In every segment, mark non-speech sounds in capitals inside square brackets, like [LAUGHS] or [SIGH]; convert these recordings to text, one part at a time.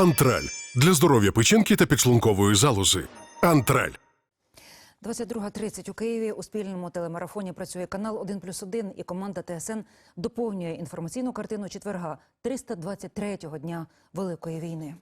Антраль для здоров'я печінки та підшлункової залози. Антраль. 22.30 у Києві у спільному телемарафоні працює канал 1+,1 і команда ТСН доповнює інформаційну картину четверга 323-го дня Великої війни.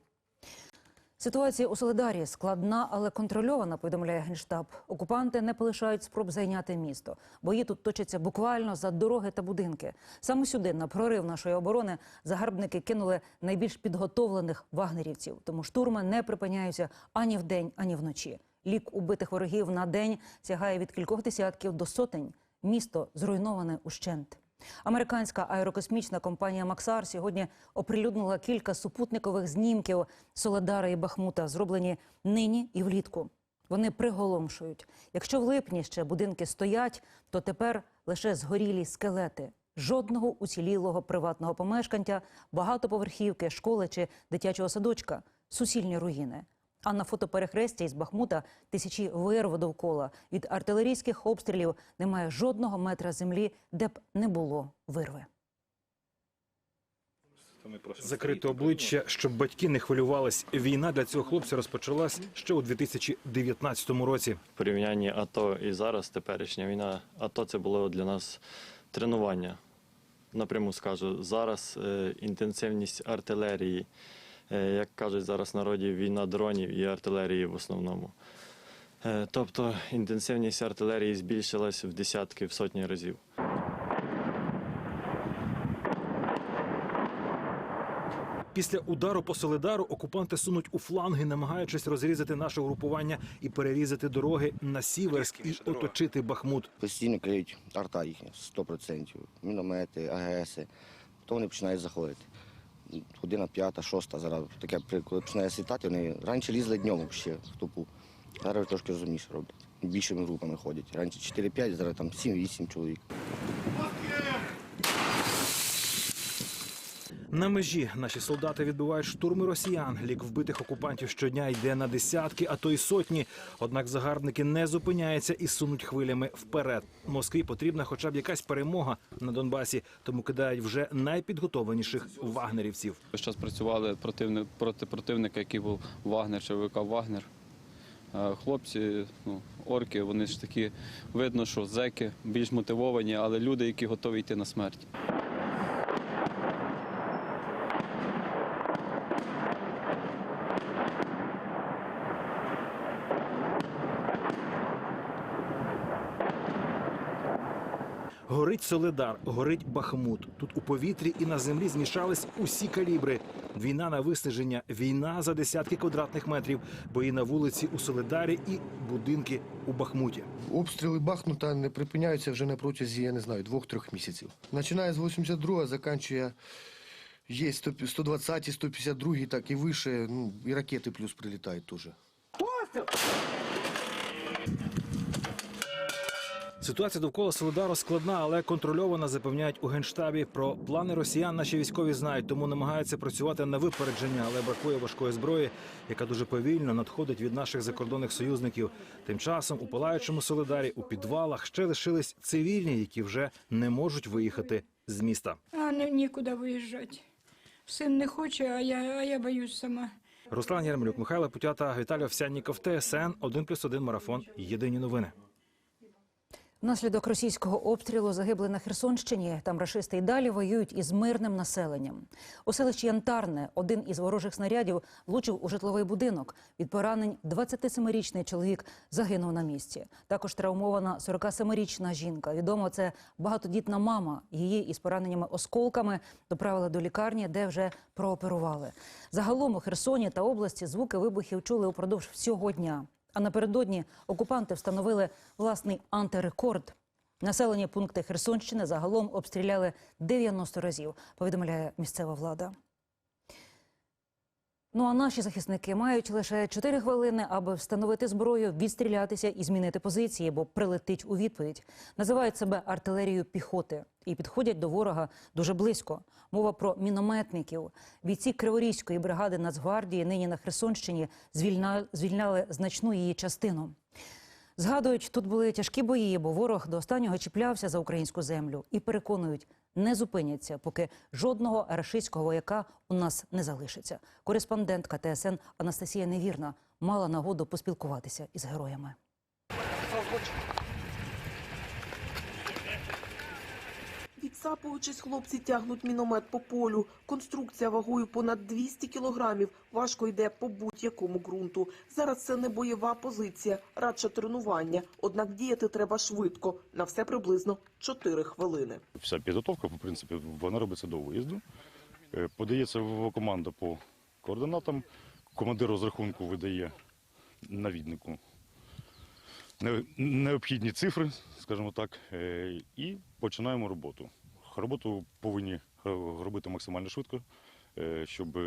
Ситуація у Солидарі складна, але контрольована, повідомляє Генштаб. Окупанти не полишають спроб зайняти місто. Бої тут точаться буквально за дороги та будинки. Саме сюди, на прорив нашої оборони, загарбники кинули найбільш підготовлених вагнерівців. Тому штурми не припиняються ані вдень, ані вночі. Лік убитих ворогів на день сягає від кількох десятків до сотень. Місто зруйноване ущент. Американська аерокосмічна компанія Максар сьогодні оприлюднила кілька супутникових знімків Соледара і Бахмута, зроблені нині і влітку. Вони приголомшують. Якщо в липні ще будинки стоять, то тепер лише згорілі скелети. Жодного уцілілого приватного помешкання, багатоповерхівки, школи чи дитячого садочка, суцільні руїни. А на фотоперехресті із Бахмута тисячі вирв довкола. Від артилерійських обстрілів немає жодного метра землі, де б не було вирви. Закрити обличчя, щоб батьки не хвилювались. Війна для цього хлопця розпочалась ще у 2019 році. В порівнянні АТО і зараз теперішня війна, АТО це було для нас тренування. Напряму скажу, зараз е, інтенсивність артилерії, як кажуть зараз народі, війна дронів і артилерії в основному. Е, тобто інтенсивність артилерії збільшилась в десятки, в сотні разів. Після удару по Солидару окупанти сунуть у фланги, намагаючись розрізати наше угрупування і перерізати дороги на Сіверськ і оточити Бахмут. Постійно криють арта їхня 100%, міномети, АГСи. То вони починають заходити. Година п'ята, шоста, зараз таке, коли починає світати, вони раніше лізли днем ще в тупу. Зараз трошки розумніше роблять. Більшими групами ходять. Раніше 4-5, зараз там 7-8 чоловік. На межі наші солдати відбивають штурми росіян. Лік вбитих окупантів щодня йде на десятки, а то й сотні. Однак загарбники не зупиняються і сунуть хвилями вперед. Москві потрібна хоча б якась перемога на Донбасі, тому кидають вже найпідготовленіших вагнерівців. Весь час працювали противник, проти противника, який був Вагнер чи ВК Вагнер. Е, Хлопці, ну, орки, вони ж такі, видно, що зеки більш мотивовані, але люди, які готові йти на смерть. Горить Соледар, горить Бахмут. Тут у повітрі і на землі змішались усі калібри. Війна на виснаження, війна за десятки квадратних метрів, бої на вулиці у Соледарі і будинки у Бахмуті. Обстріли Бахмута не припиняються вже на протязі, я не знаю, двох-трьох місяців. Починає з 82-го, закінчує є 120 152 так і вище, ну, і ракети плюс прилітають теж. Ситуація довкола Солидару складна, але контрольована, запевняють у генштабі. Про плани росіян наші військові знають, тому намагаються працювати на випередження, але бракує важкої зброї, яка дуже повільно надходить від наших закордонних союзників. Тим часом у палаючому Солидарі у підвалах ще лишились цивільні, які вже не можуть виїхати з міста. А не, нікуди виїжджати. Син не хоче, а я, а я боюсь сама. Руслан Ярмолюк, Михайло Путята, Віталій Овсянніков, ТСН 1+,1 марафон. Єдині новини. Внаслідок російського обстрілу загибли на Херсонщині. Там рашисти й далі воюють із мирним населенням. У селищі Янтарне один із ворожих снарядів влучив у житловий будинок. Від поранень 27-річний чоловік загинув на місці. Також травмована 47-річна жінка. Відомо, це багатодітна мама. Її із пораненнями осколками доправили до лікарні, де вже прооперували. Загалом у Херсоні та області звуки вибухів чули упродовж всього дня. А напередодні окупанти встановили власний антирекорд. Населені пункти Херсонщини загалом обстріляли 90 разів, повідомляє місцева влада. Ну а наші захисники мають лише 4 хвилини, аби встановити зброю, відстрілятися і змінити позиції, бо прилетить у відповідь. Називають себе артилерією піхоти і підходять до ворога дуже близько. Мова про мінометників. Бійці Криворізької бригади Нацгвардії нині на Херсонщині звільна... звільняли значну її частину. Згадують, тут були тяжкі бої, бо ворог до останнього чіплявся за українську землю і переконують, не зупиняться, поки жодного рашистського вояка у нас не залишиться. Кореспондентка ТСН Анастасія Невірна мала нагоду поспілкуватися із героями. Відсапуючись, хлопці тягнуть міномет по полю. Конструкція вагою понад 200 кілограмів. Важко йде по будь-якому ґрунту. Зараз це не бойова позиція, радше тренування. Однак діяти треба швидко. На все приблизно 4 хвилини. Вся підготовка, в принципі, вона робиться до виїзду. Е, Подається команда по координатам. Командир розрахунку видає навіднику необхідні цифри, скажімо так, е, і починаємо роботу. Роботу повинні е, робити максимально швидко, е, щоб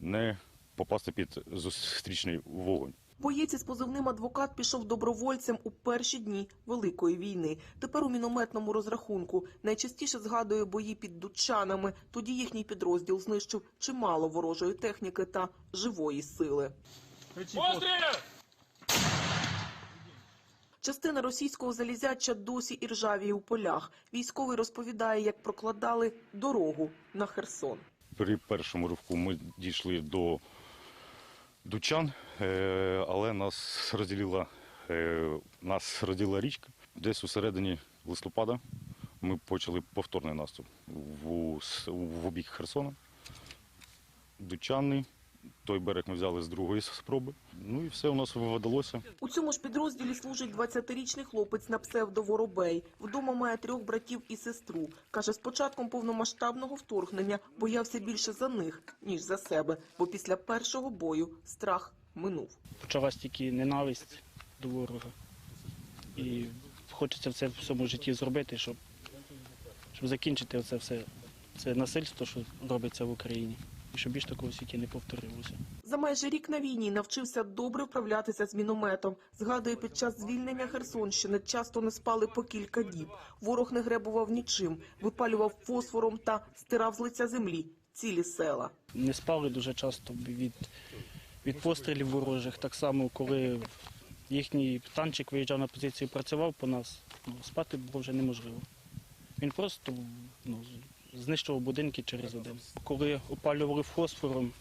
не попасти під зустрічний вогонь. Боєць із позивним адвокат пішов добровольцем у перші дні Великої війни. Тепер у мінометному розрахунку найчастіше згадує бої під Дучанами. Тоді їхній підрозділ знищив чимало ворожої техніки та живої сили. Частина російського залізяча досі і ржавіє у полях. Військовий розповідає, як прокладали дорогу на Херсон. При першому ривку ми дійшли до Дучан, е, але нас розділила, е, нас розділила річка. Десь у середині листопада ми почали повторний наступ в, в обік Херсона. Дучани, той берег ми взяли з другої спроби. Ну і все у нас вдалося. У цьому ж підрозділі служить 20-річний хлопець на псевдо Воробей. Вдома має трьох братів і сестру. Каже, з початком повномасштабного вторгнення боявся більше за них, ніж за себе, бо після першого бою страх минув. почалась тільки ненависть до ворога. І хочеться це в своєму житті зробити, щоб, щоб закінчити це все це насильство, що робиться в Україні, і щоб більш такого в світі не повторилося. За майже рік на війні навчився добре вправлятися з мінометом. Згадує, під час звільнення Херсонщини часто не спали по кілька діб. Ворог не гребував нічим, випалював фосфором та стирав з лиця землі цілі села. Не спали дуже часто від, від пострілів ворожих. Так само, коли їхній танчик виїжджав на позицію працював по нас, ну, спати було вже неможливо. Він просто ну, знищував будинки через один. Коли опалювали фосфором,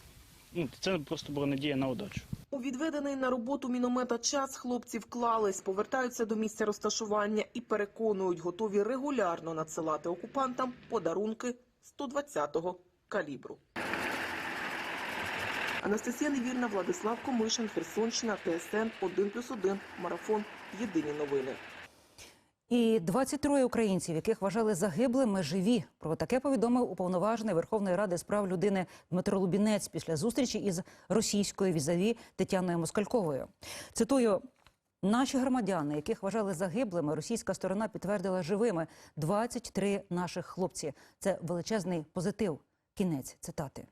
ну, це просто була надія на удачу. У відведений на роботу міномета час хлопці вклались, повертаються до місця розташування і переконують, готові регулярно надсилати окупантам подарунки 120-го калібру. Анастасія Невірна, Владислав Комишин, Херсонщина, ТСН 1+,1, Марафон. Єдині новини. І 23 українців, яких вважали загиблими, живі. Про таке повідомив уповноважений Верховної Ради з прав людини Дмитро Лубінець після зустрічі із російською візаві Тетяною Москальковою. Цитую. Наші громадяни, яких вважали загиблими, російська сторона підтвердила живими 23 наших хлопці. Це величезний позитив. Кінець цитати.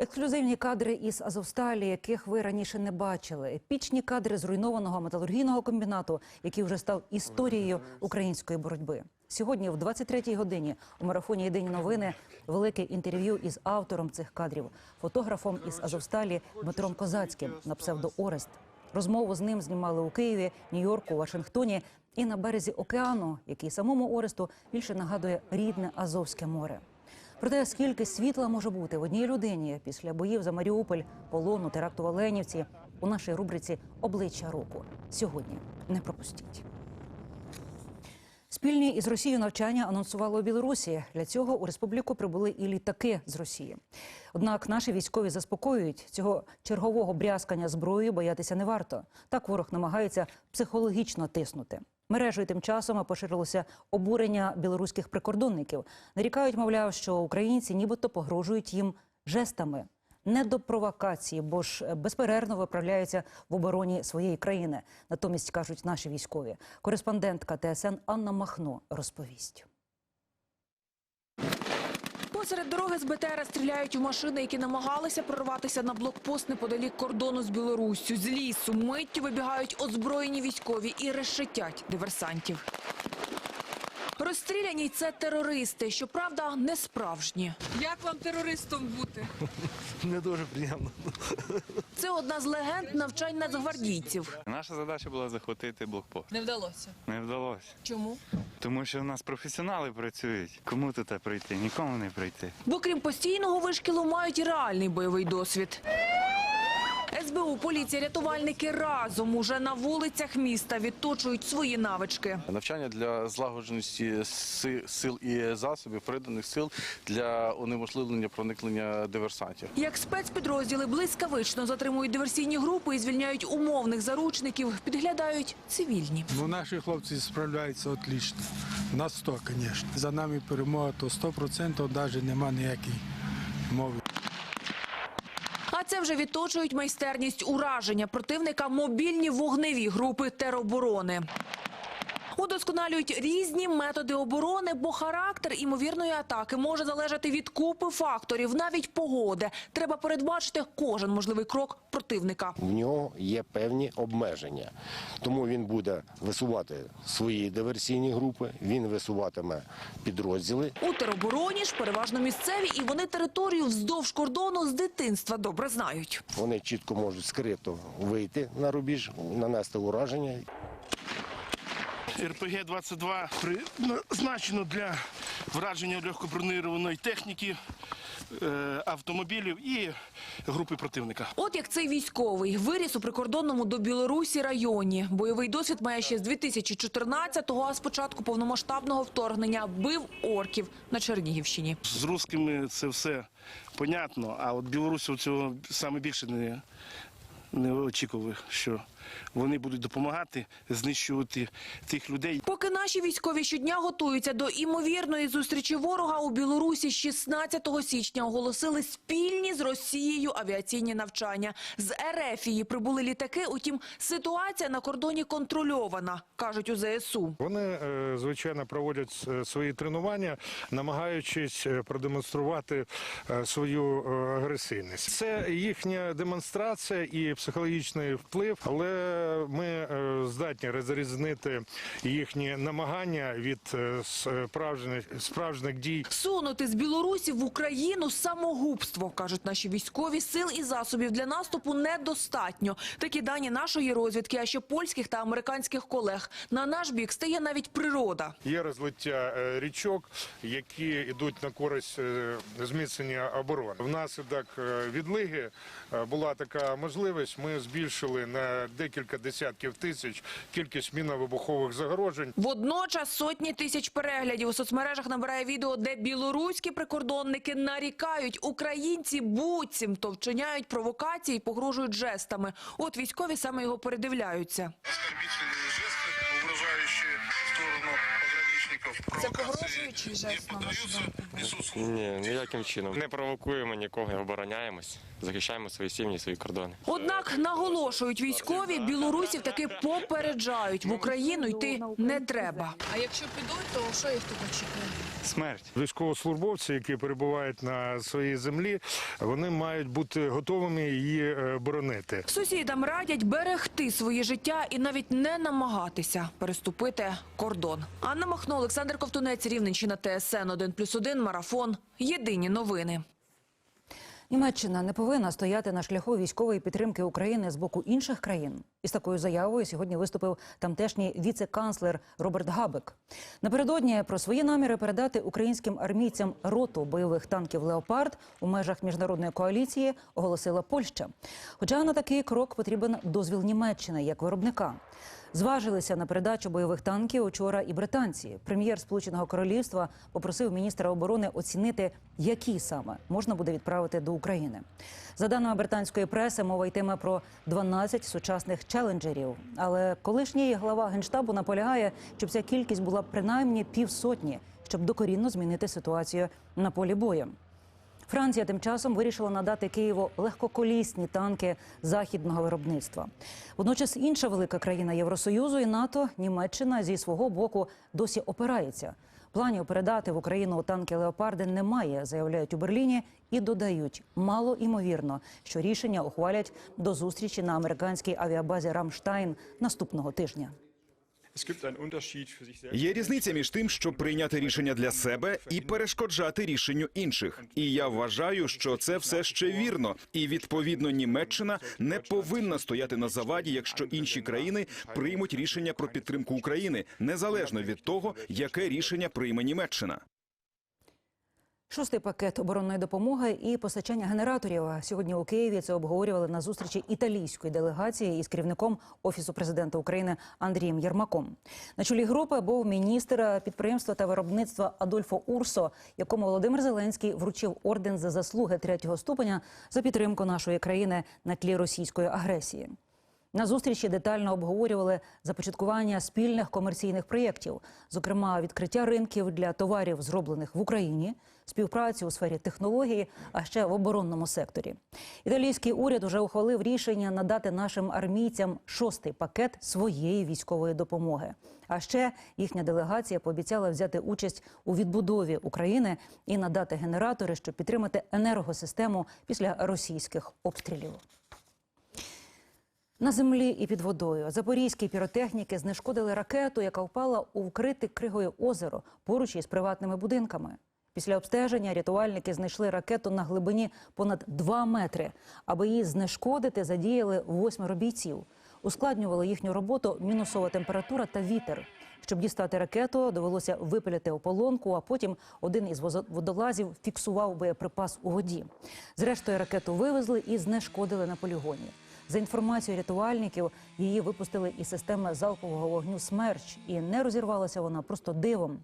Ексклюзивні кадри із Азовсталі, яких ви раніше не бачили. Епічні кадри зруйнованого металургійного комбінату, який вже став історією української боротьби. Сьогодні, в 23-й годині, у марафоні Єдині новини велике інтерв'ю із автором цих кадрів, фотографом із Азовсталі Дмитром Козацьким на псевдо Орест. Розмову з ним знімали у Києві, Нью-Йорку, Вашингтоні і на березі океану, який самому Оресту більше нагадує рідне Азовське море. Про те, скільки світла може бути в одній людині після боїв за Маріуполь, полону, теракту в Оленівці, у нашій рубриці Обличчя року. Сьогодні не пропустіть. Спільні із Росією навчання анонсували у Білорусі. Для цього у республіку прибули і літаки з Росії. Однак наші військові заспокоюють цього чергового брязкання зброєю боятися не варто. Так ворог намагається психологічно тиснути. Мережею тим часом поширилося обурення білоруських прикордонників. Нарікають, мовляв, що українці нібито погрожують їм жестами. Не до провокації, бо ж безперервно виправляються в обороні своєї країни. Натомість кажуть наші військові. Кореспондентка ТСН Анна Махно розповість. Посеред дороги з БТР стріляють у машини, які намагалися прорватися на блокпост неподалік кордону з Білоруссю. З лісу миттю вибігають озброєні військові і решетять диверсантів. Розстріляні це терористи, щоправда, не справжні. Як вам терористом бути? [LAUGHS] Не дуже приємно. Це одна з легенд навчань нацгвардійців. Наша задача була захватити блокпост. Не вдалося. Не вдалося. Чому? Тому що в нас професіонали працюють. Кому тут прийти? Нікому не прийти. Бо крім постійного вишкілу мають і реальний бойовий досвід. СБУ, поліція, рятувальники разом уже на вулицях міста відточують свої навички. Навчання для злагодженості сил і засобів, приданих сил для унеможливлення проникнення диверсантів. Як спецпідрозділи блискавично затримують диверсійні групи і звільняють умовних заручників, підглядають цивільні. Ну, наші хлопці справляються отлично. На 100, звісно. За нами перемога, то 100% навіть нема ніякої мови. Це вже відточують майстерність ураження противника мобільні вогневі групи тероборони. Удосконалюють різні методи оборони, бо характер імовірної атаки може залежати від купи факторів, навіть погоди. Треба передбачити кожен можливий крок противника. В нього є певні обмеження, тому він буде висувати свої диверсійні групи, він висуватиме підрозділи. У теробороні ж переважно місцеві, і вони територію вздовж кордону з дитинства добре знають. Вони чітко можуть скрито вийти на рубіж, нанести ураження. РПГ-22 призначено для враження легкобронированої техніки, е, автомобілів і групи противника. От як цей військовий виріс у прикордонному до Білорусі районі. Бойовий досвід має ще з 2014-го, а з початку повномасштабного вторгнення бив орків на Чернігівщині. З русскими це все понятно, а от білорусів цього саме більше не, не очікував, що вони будуть допомагати знищувати тих людей. Поки наші військові щодня готуються до імовірної зустрічі ворога у Білорусі, 16 січня оголосили спільні з Росією авіаційні навчання. З Ерефії прибули літаки, утім ситуація на кордоні контрольована, кажуть у ЗСУ. Вони, е, звичайно, проводять е, свої тренування, намагаючись е, продемонструвати свою агресивність. Це їхня демонстрація і психологічний вплив, але ми е, здатні розрізнити їхні намагання від е, справжніх, справжніх дій. Сунути з Білорусі в Україну самогубство, кажуть наші військові. Сил і засобів для наступу недостатньо. Такі дані нашої розвідки, а ще польських та американських колег. На наш бік стає навіть природа. Є розлиття е, річок, які йдуть на користь е, зміцнення оборони. Внаслідок е, відлиги е, була така можливість. Ми збільшили на декілька десятків тисяч кількість міновибухових загрожень. Водночас сотні тисяч переглядів у соцмережах набирає відео, де білоруські прикордонники нарікають, українці буцімто вчиняють провокації і погрожують жестами. От військові саме його передивляються. Це погрожуючий жест на вашу думку? Ні, ніяким чином. Не провокуємо нікого, обороняємось, захищаємо свої сім'ї, свої кордони. Однак наголошують військові, білорусів таки попереджають, в Україну йти не треба. А якщо підуть, то що їх тут очікує? Смерть. Військовослужбовці, які перебувають на своїй землі, вони мають бути готовими її е, боронити. Сусідам радять берегти своє життя і навіть не намагатися переступити кордон. Анна Махно, Олександр Ковтунець, Рівненщина, ТСН 1+,1, Марафон. Єдині новини. Німеччина не повинна стояти на шляху військової підтримки України з боку інших країн. Із такою заявою сьогодні виступив тамтешній віце-канцлер Роберт Габек. Напередодні про свої наміри передати українським армійцям роту бойових танків Леопард у межах міжнародної коаліції оголосила Польща. Хоча на такий крок потрібен дозвіл Німеччини як виробника. Зважилися на передачу бойових танків учора і британці. Прем'єр Сполученого Королівства попросив міністра оборони оцінити, які саме можна буде відправити до України. За даними британської преси, мова йтиме про 12 сучасних челенджерів. Але колишній глава генштабу наполягає, щоб ця кількість була принаймні півсотні, щоб докорінно змінити ситуацію на полі бою. Франція тим часом вирішила надати Києву легкоколісні танки західного виробництва. Водночас інша велика країна Євросоюзу і НАТО Німеччина зі свого боку досі опирається. Планів передати в Україну танки леопарди немає, заявляють у Берліні, і додають мало імовірно, що рішення ухвалять до зустрічі на американській авіабазі Рамштайн наступного тижня. Є різниця між тим, щоб прийняти рішення для себе і перешкоджати рішенню інших. І я вважаю, що це все ще вірно. І відповідно Німеччина не повинна стояти на заваді, якщо інші країни приймуть рішення про підтримку України, незалежно від того, яке рішення прийме Німеччина. Шостий пакет оборонної допомоги і постачання генераторів. Сьогодні у Києві це обговорювали на зустрічі італійської делегації із керівником офісу президента України Андрієм Єрмаком. На чолі групи був міністр підприємства та виробництва Адольфо Урсо, якому Володимир Зеленський вручив орден за заслуги третього ступеня за підтримку нашої країни на тлі російської агресії. На зустрічі детально обговорювали започаткування спільних комерційних проєктів, зокрема відкриття ринків для товарів, зроблених в Україні, співпрацю у сфері технології, а ще в оборонному секторі. Італійський уряд уже ухвалив рішення надати нашим армійцям шостий пакет своєї військової допомоги. А ще їхня делегація пообіцяла взяти участь у відбудові України і надати генератори, щоб підтримати енергосистему після російських обстрілів. На землі і під водою запорізькі піротехніки знешкодили ракету, яка впала у вкрите кригою озеро поруч із приватними будинками. Після обстеження рятувальники знайшли ракету на глибині понад 2 метри. Аби її знешкодити, задіяли восьмеро бійців. Ускладнювали їхню роботу мінусова температура та вітер. Щоб дістати ракету, довелося випиляти ополонку, а потім один із водолазів фіксував боєприпас у воді. Зрештою, ракету вивезли і знешкодили на полігоні. За інформацією рятувальників, її випустили із системи залпового вогню «Смерч», і не розірвалася вона просто дивом.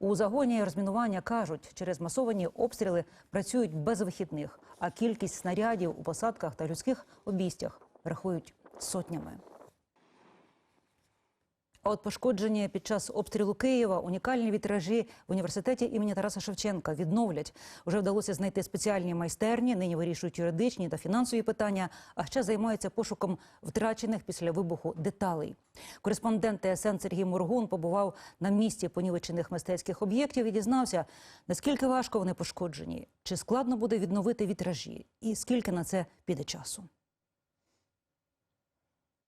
У загоні розмінування кажуть, через масовані обстріли працюють без вихідних, а кількість снарядів у посадках та людських обійстях рахують сотнями. А от пошкоджені під час обстрілу Києва унікальні вітражі в університеті імені Тараса Шевченка відновлять. Уже вдалося знайти спеціальні майстерні. Нині вирішують юридичні та фінансові питання, а ще займаються пошуком втрачених після вибуху деталей. Кореспондент ТСН Сергій Мургун побував на місці понівечених мистецьких об'єктів і дізнався, наскільки важко вони пошкоджені, чи складно буде відновити вітражі, і скільки на це піде часу.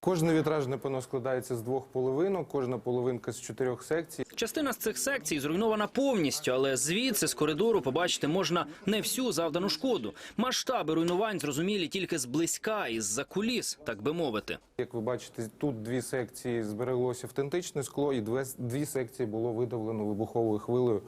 Кожний вітраж, напевно, складається з двох половинок, кожна половинка з чотирьох секцій. Частина з цих секцій зруйнована повністю, але звідси з коридору побачити можна не всю завдану шкоду. Масштаби руйнувань зрозумілі тільки зблизька із-за куліс, так би мовити. Як ви бачите, тут дві секції збереглося автентичне скло, і дві секції було видавлено вибуховою хвилею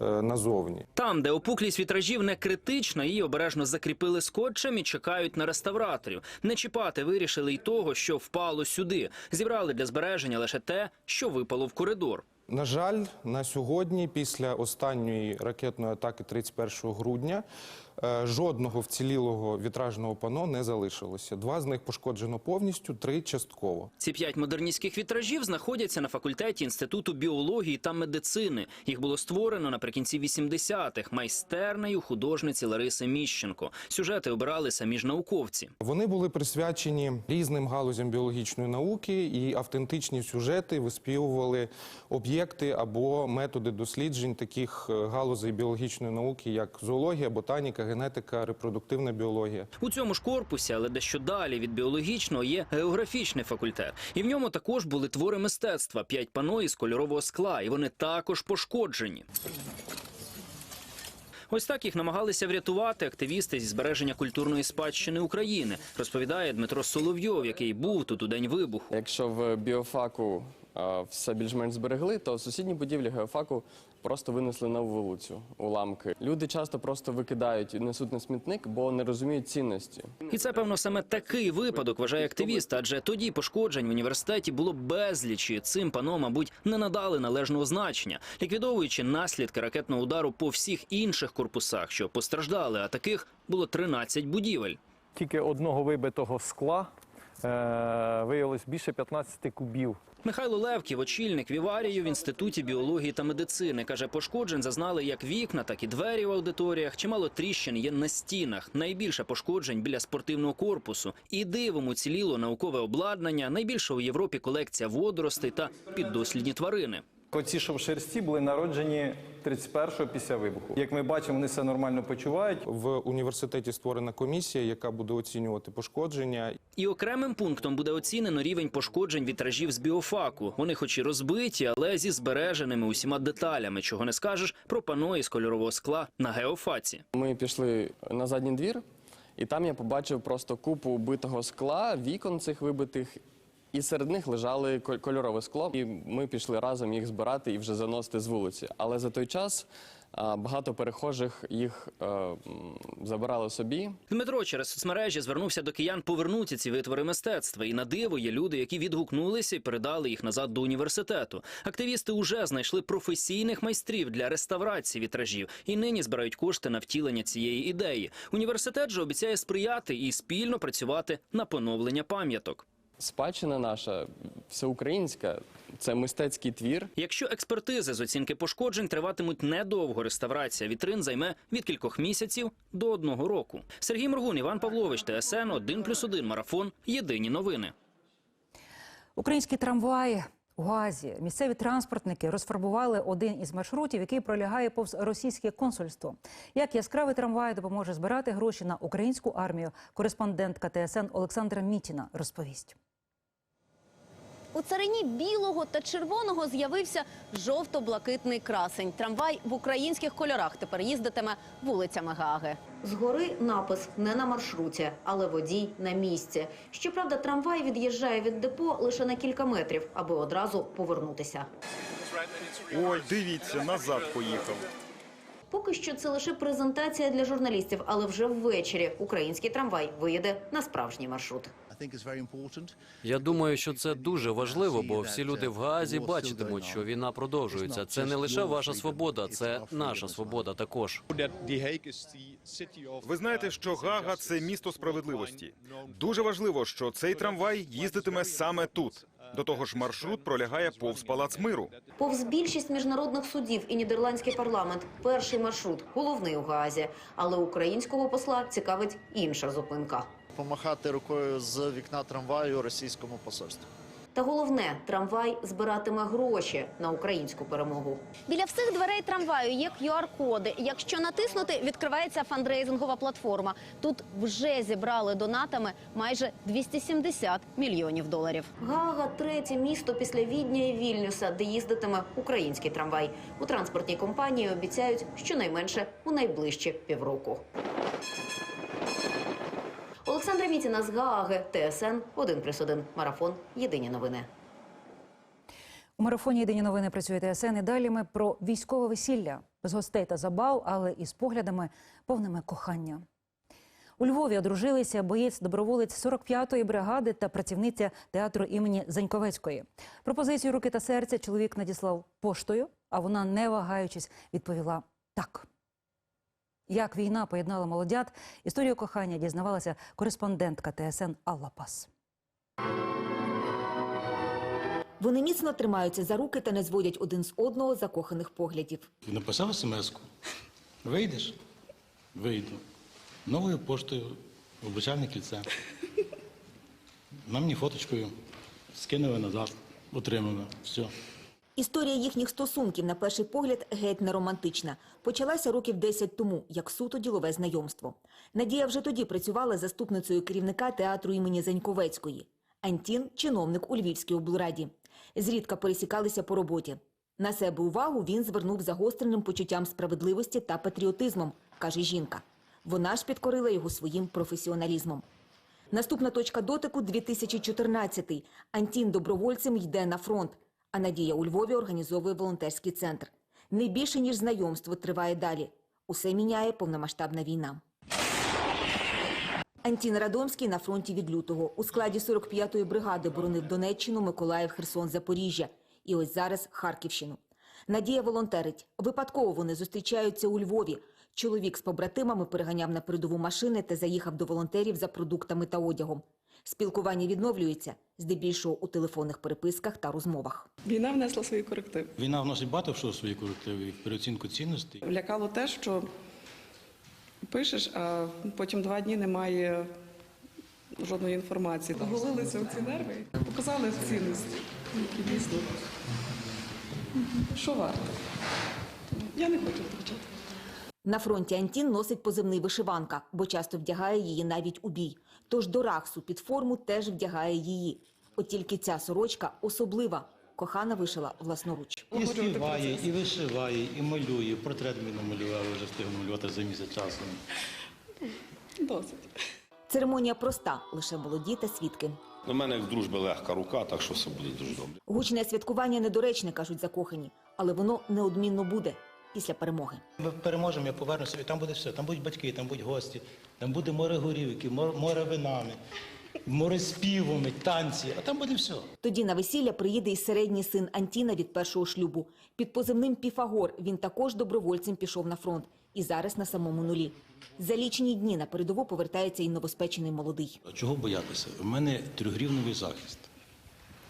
е, назовні. Там, де опуклість вітражів не критична, її обережно закріпили скотчем і чекають на реставраторів. Не чіпати вирішили й того, що впало сюди. Зібрали для збереження лише те, що випало в коридор. На жаль, на сьогодні, після останньої ракетної атаки 31 грудня, жодного вцілілого вітражного пано не залишилося. Два з них пошкоджено повністю, три частково. Ці п'ять модерністських вітражів знаходяться на факультеті інституту біології та медицини. Їх було створено наприкінці 80-х майстернею художниці Лариси Міщенко. Сюжети обирали самі ж науковці. Вони були присвячені різним галузям біологічної науки, і автентичні сюжети виспівували об'єкти або методи досліджень таких е, галузей біологічної науки, як зоологія, ботаніка, генетика, репродуктивна біологія. У цьому ж корпусі, але дещо далі від біологічного, є географічний факультет. І в ньому також були твори мистецтва, п'ять пано із кольорового скла, і вони також пошкоджені. Ось так їх намагалися врятувати активісти зі збереження культурної спадщини України, розповідає Дмитро Соловйов, який був тут у день вибуху. Якщо в біофаку все більш-менш зберегли, то в сусідній будівлі геофаку просто винесли на вулицю уламки. Люди часто просто викидають і несуть на смітник, бо не розуміють цінності. І це, певно, саме такий випадок вважає активіст, адже тоді пошкоджень в університеті було безліч, і цим пано, мабуть, не надали належного значення, ліквідовуючи наслідки ракетного удару по всіх інших корпусах, що постраждали, а таких було 13 будівель. Тільки одного вибитого скла е, виявилось більше 15 кубів. Михайло Левків, очільник віварію в інституті біології та медицини, каже, пошкоджень зазнали як вікна, так і двері в аудиторіях. Чимало тріщин є на стінах. Найбільше пошкоджень біля спортивного корпусу. І дивом уціліло наукове обладнання. Найбільше у Європі колекція водоростей та піддослідні тварини. Коці, що в шерсті, були народжені 31-го після вибуху. Як ми бачимо, вони все нормально почувають. В університеті створена комісія, яка буде оцінювати пошкодження. І окремим пунктом буде оцінено рівень пошкоджень вітражів з біофаку. Вони хоч і розбиті, але зі збереженими усіма деталями, чого не скажеш про пано із кольорового скла на геофаці. Ми пішли на задній двір, і там я побачив просто купу битого скла, вікон цих вибитих. І серед них лежали коль- кольорове скло, і ми пішли разом їх збирати і вже заносити з вулиці. Але за той час багато перехожих їх е, м, забирали собі. Дмитро через соцмережі звернувся до киян повернути ці витвори мистецтва. І на диво є люди, які відгукнулися і передали їх назад до університету. Активісти уже знайшли професійних майстрів для реставрації вітражів і нині збирають кошти на втілення цієї ідеї. Університет же обіцяє сприяти і спільно працювати на поновлення пам'яток. Спадщина наша всеукраїнська, це мистецький твір. Якщо експертизи з оцінки пошкоджень триватимуть недовго, реставрація вітрин займе від кількох місяців до одного року. Сергій Моргун, Іван Павлович, ТСН 1+,1 Марафон. Єдині новини. Українські трамваї у Газі. Місцеві транспортники розфарбували один із маршрутів, який пролягає повз російське консульство. Як яскравий трамвай допоможе збирати гроші на українську армію, кореспондентка ТСН Олександра Мітіна розповість. У царині білого та червоного з'явився жовто-блакитний красень. Трамвай в українських кольорах тепер їздитиме вулицями Гаги. Згори напис не на маршруті, але водій на місці. Щоправда, трамвай від'їжджає від депо лише на кілька метрів, аби одразу повернутися. Ой, дивіться, назад поїхав. Поки що це лише презентація для журналістів, але вже ввечері український трамвай виїде на справжній маршрут. Я думаю, що це дуже важливо, бо всі люди в Гаазі бачитимуть, що війна продовжується. Це не лише ваша свобода, це наша свобода також. Ви знаєте, що Гага це місто справедливості. Дуже важливо, що цей трамвай їздитиме саме тут. До того ж, маршрут пролягає повз палац миру. Повз більшість міжнародних судів і нідерландський парламент. Перший маршрут головний у Гаазі. Але українського посла цікавить інша зупинка. Помахати рукою з вікна трамваю російському посольству. Та головне, трамвай збиратиме гроші на українську перемогу. Біля всіх дверей трамваю є QR-коди. Якщо натиснути, відкривається фандрейзингова платформа. Тут вже зібрали донатами майже 270 мільйонів доларів. Гага третє місто після Відня і Вільнюса, де їздитиме український трамвай. У транспортній компанії обіцяють щонайменше у найближчі півроку. Олександра Мітіна з Гааги, ТСН 1+,1. Марафон. Єдині новини. У марафоні Єдині новини працює ТСН. І далі ми про військове весілля без гостей та забав, але із поглядами повними кохання. У Львові одружилися боєць доброволець 45-ї бригади та працівниця театру імені Заньковецької. Пропозицію руки та серця чоловік надіслав поштою, а вона, не вагаючись, відповіла так. Як війна поєднала молодят, історію кохання дізнавалася кореспондентка ТСН Алла Пас. Вони міцно тримаються за руки та не зводять один з одного закоханих поглядів. Написав смс-ку. Вийдеш? Вийду. Новою поштою в обичайне кільце. На мені фоточкою. Скинули назад, отримали. Все. Історія їхніх стосунків, на перший погляд, геть не романтична. Почалася років 10 тому, як суто ділове знайомство. Надія вже тоді працювала заступницею керівника театру імені Заньковецької. Антін – чиновник у Львівській облраді. Зрідка пересікалися по роботі. На себе увагу він звернув загостреним почуттям справедливості та патріотизмом, каже жінка. Вона ж підкорила його своїм професіоналізмом. Наступна точка дотику – 2014-й. Антін добровольцем йде на фронт, а Надія у Львові організовує волонтерський центр. Не більше, ніж знайомство триває далі. Усе міняє повномасштабна війна. Антін Радомський на фронті від лютого. У складі 45-ї бригади боронив Донеччину, Миколаїв, Херсон, Запоріжжя. І ось зараз Харківщину. Надія волонтерить. Випадково вони зустрічаються у Львові. Чоловік з побратимами переганяв на передову машини та заїхав до волонтерів за продуктами та одягом. Спілкування відновлюється, здебільшого у телефонних переписках та розмовах. Війна внесла свої корективи. Війна вносить багато в що свої корективи, в переоцінку цінностей. Лякало те, що пишеш, а потім два дні немає жодної інформації. Оголилися ці нерви, показали цінності, які дійсно що варто. Я не хочу втручати. На фронті Антін носить позивний вишиванка, бо часто вдягає її навіть у бій. Тож до раксу під форму теж вдягає її. От тільки ця сорочка особлива. Кохана вишила власноруч. І співає, і вишиває, і малює. Портрет мій намалював, вже встиг намалювати за місяць часу. Досить. Церемонія проста, лише молоді та свідки. У мене в дружби легка рука, так що все буде дуже добре. Гучне святкування недоречне, кажуть закохані, але воно неодмінно буде після перемоги. Ми переможемо, я повернуся, і там буде все. Там будуть батьки, там будуть гості, там буде море горівки, мор- море винами, море співами, танці, а там буде все. Тоді на весілля приїде і середній син Антіна від першого шлюбу. Під позивним Піфагор він також добровольцем пішов на фронт і зараз на самому нулі. За лічені дні на передову повертається і новоспечений молодий. А Чого боятися? У мене трьохрівневий захист.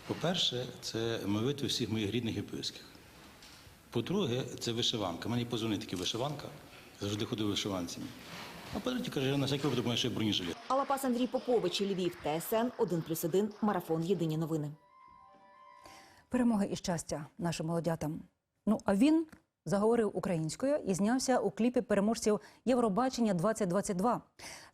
По-перше, це молитви всіх моїх рідних і близьких. По-друге, це вишиванка. Мені позвонить і вишиванка. Завжди ходив вишиванцями. А по-третє, каже, я на всякий випадок маю ще бронежилет. Алапас Андрій Попович, Львів, ТСН 1+,1, Марафон. Єдині новини. Перемоги і щастя нашим молодятам. Ну а він заговорив українською і знявся у кліпі переможців Євробачення 2022.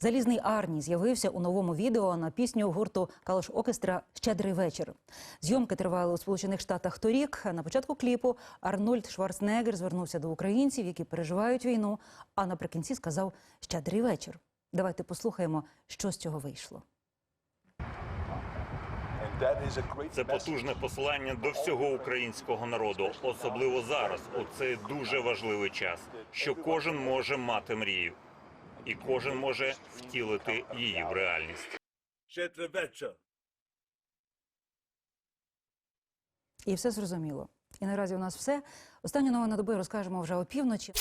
Залізний Арні з'явився у новому відео на пісню гурту Калош Окестра Щедрий вечір. Зйомки тривали у Сполучених Штатах торік. На початку кліпу Арнольд Шварценеггер звернувся до українців, які переживають війну. А наприкінці сказав Щедрий вечір. Давайте послухаємо, що з цього вийшло. Це потужне послання до всього українського народу, особливо зараз, у цей дуже важливий час, що кожен може мати мрію, і кожен може втілити її в реальність. І все зрозуміло. І наразі у нас все. Останню новину доби розкажемо вже опівночі.